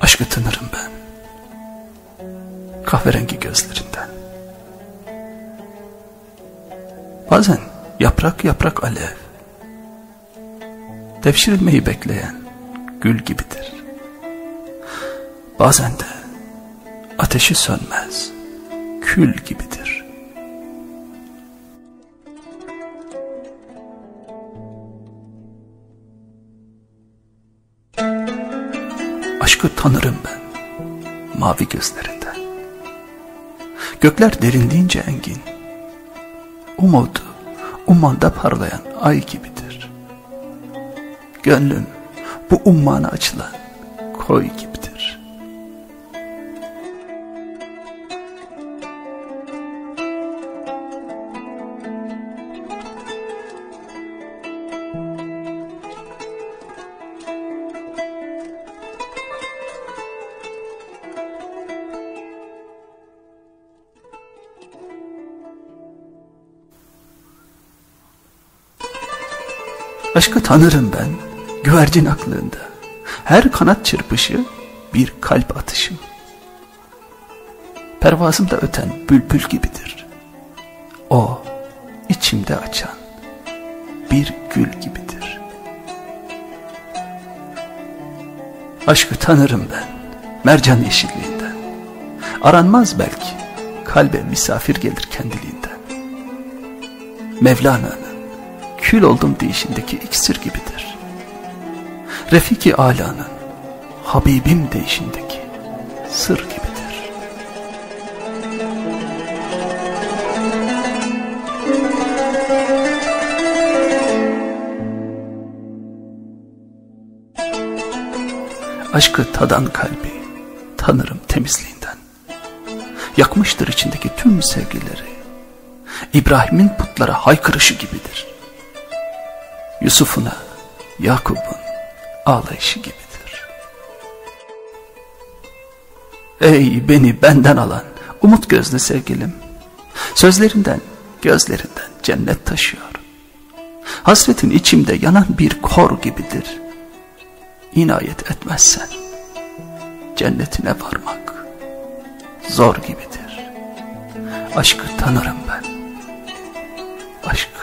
Aşkı tınırım ben. Kahverengi gözlerinden. Bazen yaprak yaprak alev. Devşirilmeyi bekleyen gül gibidir. Bazen de ateşi sönmez kül gibidir. Aşkı tanırım ben mavi gözlerinden. Gökler derinliğince engin, umudu ummanda parlayan ay gibidir. Gönlüm bu ummana açılan koy gibidir. Aşkı tanırım ben güvercin aklında. Her kanat çırpışı bir kalp atışı. Pervazımda öten bülbül gibidir. O içimde açan bir gül gibidir. Aşkı tanırım ben mercan yeşilliğinden. Aranmaz belki kalbe misafir gelir kendiliğinden. Mevlana'nın kül oldum deyişindeki iksir gibidir. Refiki Ala'nın Habibim deyişindeki sır gibidir. Aşkı tadan kalbi tanırım temizliğinden. Yakmıştır içindeki tüm sevgileri. İbrahim'in putlara haykırışı gibidir. Yusuf'una Yakup'un ağlayışı gibidir. Ey beni benden alan umut gözlü sevgilim. Sözlerinden, gözlerinden cennet taşıyor. Hasretin içimde yanan bir kor gibidir. İnayet etmezsen cennetine varmak zor gibidir. Aşkı tanırım ben. Aşkı